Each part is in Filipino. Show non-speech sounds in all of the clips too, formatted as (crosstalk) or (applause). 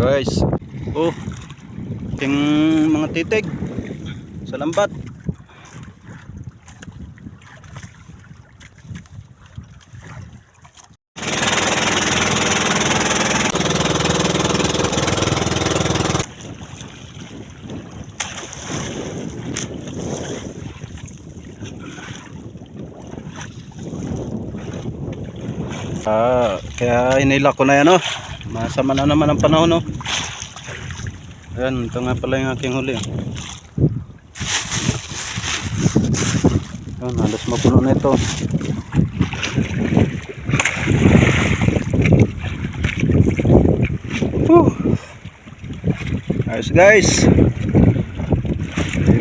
guys oh yung mga titig sa lambat Ah, kaya inila ko na yan oh. Masama na naman ang panahon oh. Ayan, ito nga pala yung aking huli. Ayan, halos mapuno na ito. Whew. Ayos guys.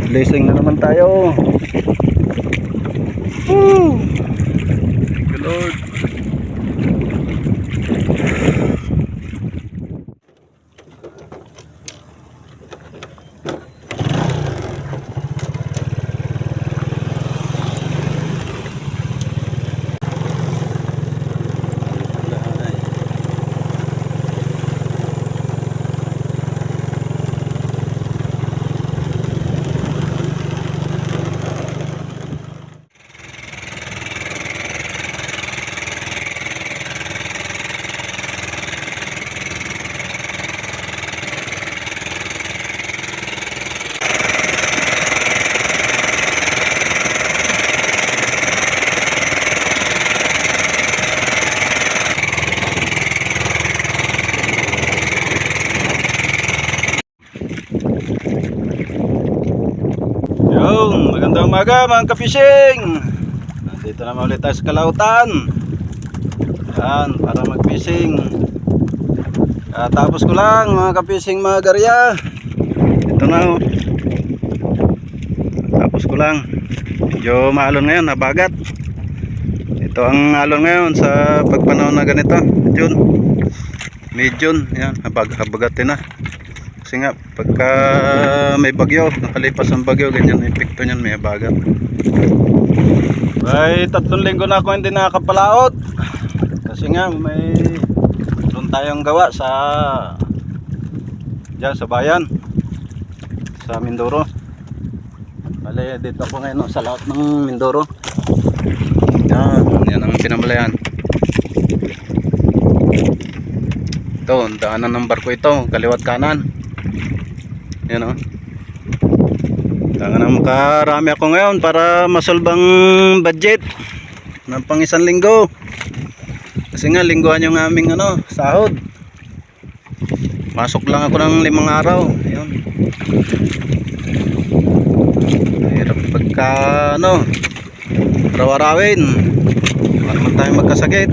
Blessing na naman tayo. Woo! Thank Lord. Yung, magandang umaga mga kapising. Nandito naman ulit tayo sa Kalautan. Yan, para mag-fishing. Ah, tapos ko lang mga kapising mga garya. Ito na oh. Tapos ko lang. Medyo maalon ngayon, nabagat. Ito ang alon ngayon sa pagpanahon na ganito. June. Mid-June, yan, habag habagatin na. Kasi nga, pagka may bagyo, nakalipas ang bagyo, ganyan, epekto niyan, may abagat. Ay, tatlong linggo na ako hindi nakakapalaot. Kasi nga, may doon tayong gawa sa dyan sa bayan sa Mindoro. Bale, dito ako ngayon sa lahat ng Mindoro. Yan, yan ang pinamalayan. Ito, daanan ng barko ito, kaliwat kanan. Yan o. Kailangan na makarami ako ngayon para masolbang budget ng pang isang linggo. Kasi nga lingguhan yung aming ano, sahod. Pasok lang ako ng limang araw. Ayun. Hirap pagka ano, araw-arawin. Para naman tayo magkasakit.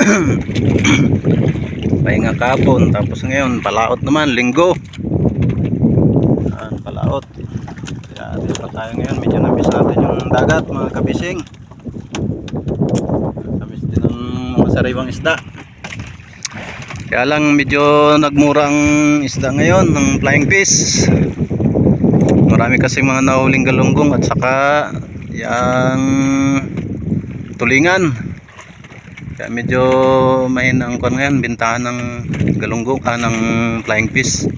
(clears throat) Pahinga kapon. Tapos ngayon, palaot naman, linggo. Yan, palaot. Kaya dito tayo ngayon. Medyo namiss natin yung dagat, mga kabising. Namiss din ng mga sariwang isda. Kaya lang medyo nagmurang isda ngayon ng flying fish. Marami kasi mga nahuling galunggong at saka yung tulingan. Kaya medyo mahina ang kwan ngayon, bintahan ng galunggong, ah, ng flying fish.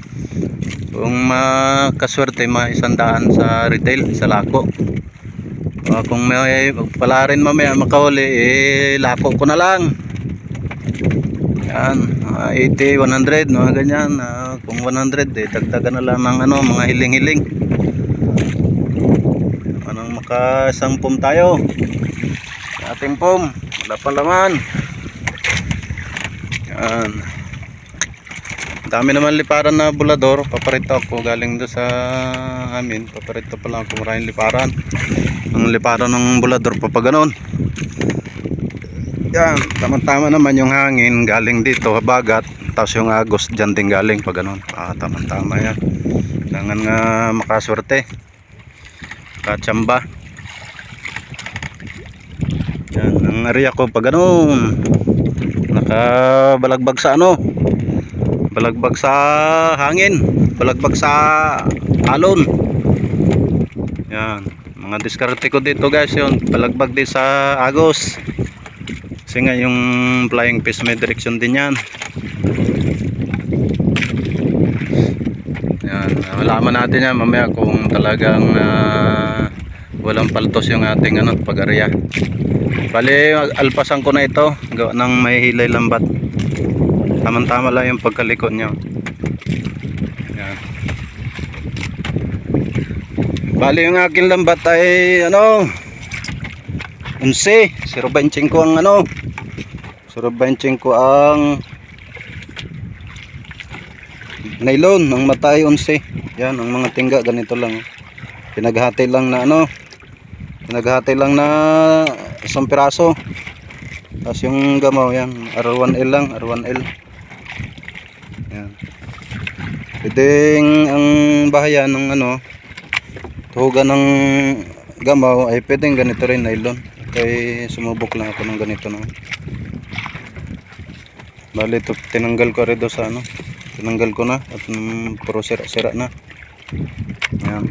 Kung makaswerte, mga isang daan sa retail, sa lako. Ah, kung may pala rin mamaya makahuli, eh, lako ko na lang. Yan, mga 80, 100, mga ganyan. Ah, kung 100, eh, dagdagan na lang ng ano, mga hiling-hiling. Anong makasang pum tayo? Ating pum, wala pa laman. Yan. Dami naman liparan na bulador. Paparito ako galing do sa amin. Paparito pa lang ako maraming liparan. Ang liparan ng bulador pa ganon. Yan, tama-tama naman yung hangin galing dito, habagat. Tapos yung agos dyan din galing pa ganon. Ah, tama-tama yan. Kailangan nga makaswerte. Katsamba. Yan, ang area ko pa ganon. Nakabalagbag sa ano? Balagbag sa hangin. Balagbag sa alon. Yan. Mga diskarte ko dito guys yun. Balagbag din sa agos. Kasi nga yung flying fish may direksyon din yan. Malaman natin yan mamaya kung talagang ah, walang paltos yung ating ano, pag-area. Bali, alpasan ko na ito. Gawa ng may hilay lambat. Tama-tama lang yung pagkalikot nyo. Yan. Bali, yung aking lambat ay ano, 11. 0.25 ang ano. 0.25 ang nylon ang matay 11 yan ang mga tingga ganito lang pinaghati lang na ano pinaghati lang na isang piraso tapos yung gamaw yan R1L lang R1L yan pwedeng ang bahayan ng ano tuhugan ng gamaw ay pwedeng ganito rin nylon. Kaya sumubok lang ako ng ganito na bali ito tinanggal ko rin sa ano tinanggal ko na at mm, puro sira-sira na. Yan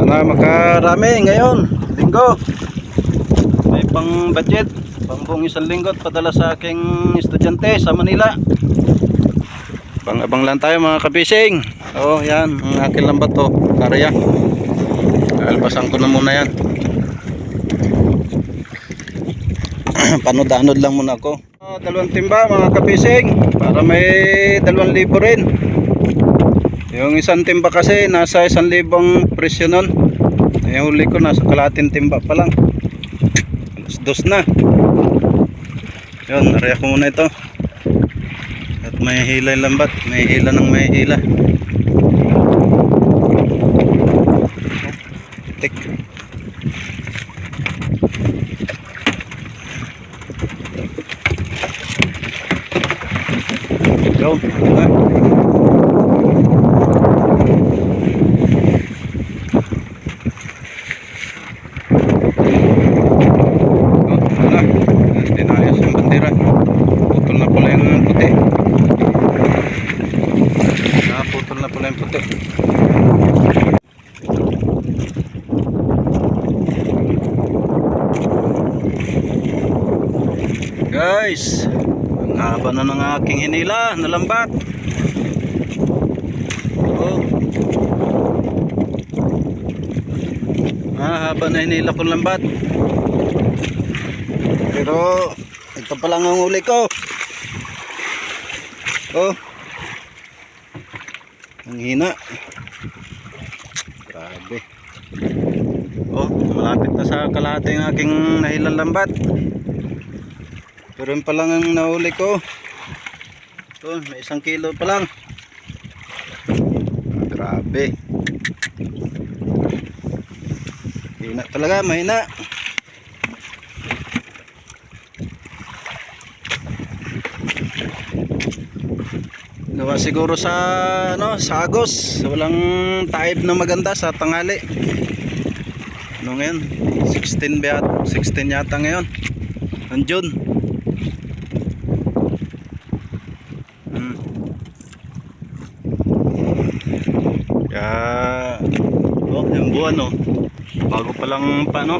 sana makarami ngayon linggo. May pang budget pang buong isang linggo padala sa aking estudyante sa Manila bang abang lang tayo mga kapising oh yan ang akin lang ba to karya. Alpasan ko na muna yan. (clears throat) Panood-anod lang muna ako. Ah, dalawang timba mga kapising para may dalawang libo rin. Yung isang timba kasi nasa isang libong presyo nun. Yung huli ko nasa kalating timba pa lang. Dos na. Yun nariya ko muna ito may hilay lambat may hila ng may hila tik. Yun, diba? Oh, wala. Hindi na ayos yung bandera. Putol na pala yung puti. Ah, putol na pala yung puti. Guys, ang haba na ng aking hinila, nalambat. Oh. Ah, haba na hinila ko lambat. Pero ito pa lang ang uli ko. Oh. Ang hina. Grabe. Oh, malapit na sa kalahati ng aking nahilang lambat. Pero yun pa lang ang nahuli ko. Ito, may isang kilo pa lang. Grabe. Hina talaga, mahina. Gawa siguro sa ano, sa Agos. Walang type na maganda sa tangali. Ano ngayon? 16 ba? 16 yata ngayon. Ang June. Hmm. Kaya oh. Bago pa lang pa no.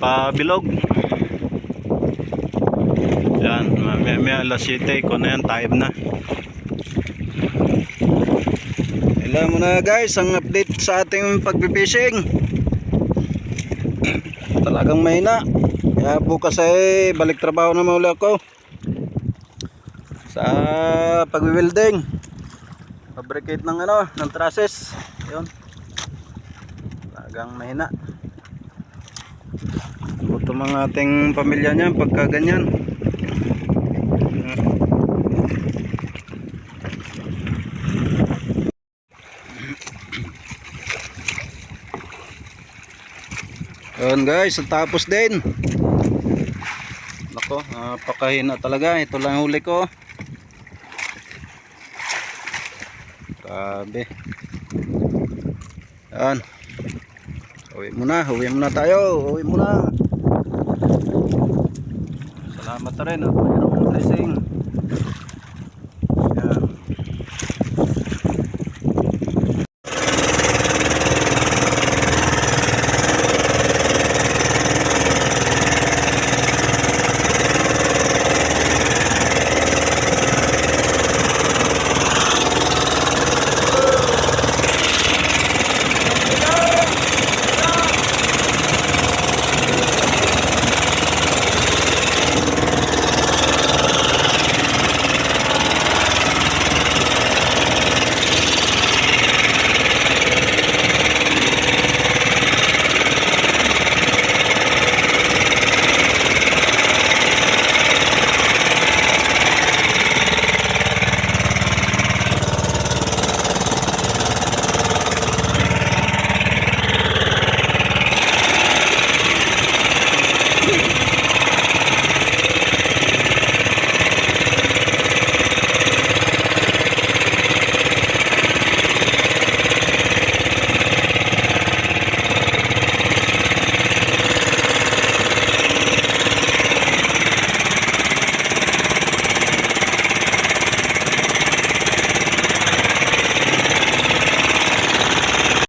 Pabilog. Yan, may, may alas 7 ko na yan, time na. Ilan mo na guys, ang update sa ating pagpipishing. (clears throat) Talagang mahina. Kaya bukas ay balik trabaho na mauli ako. Sa pagwi-welding. Fabricate ng ano, ng trusses. Yun. Talagang mahina. Ito mga ating pamilya niya pagka ganyan. Yun guys, ang tapos din. Nako, napakahina talaga. Ito lang huli ko. Grabe. Yan. Uwi muna, uwi muna tayo. Uwi muna. Salamat rin at mayroong blessing.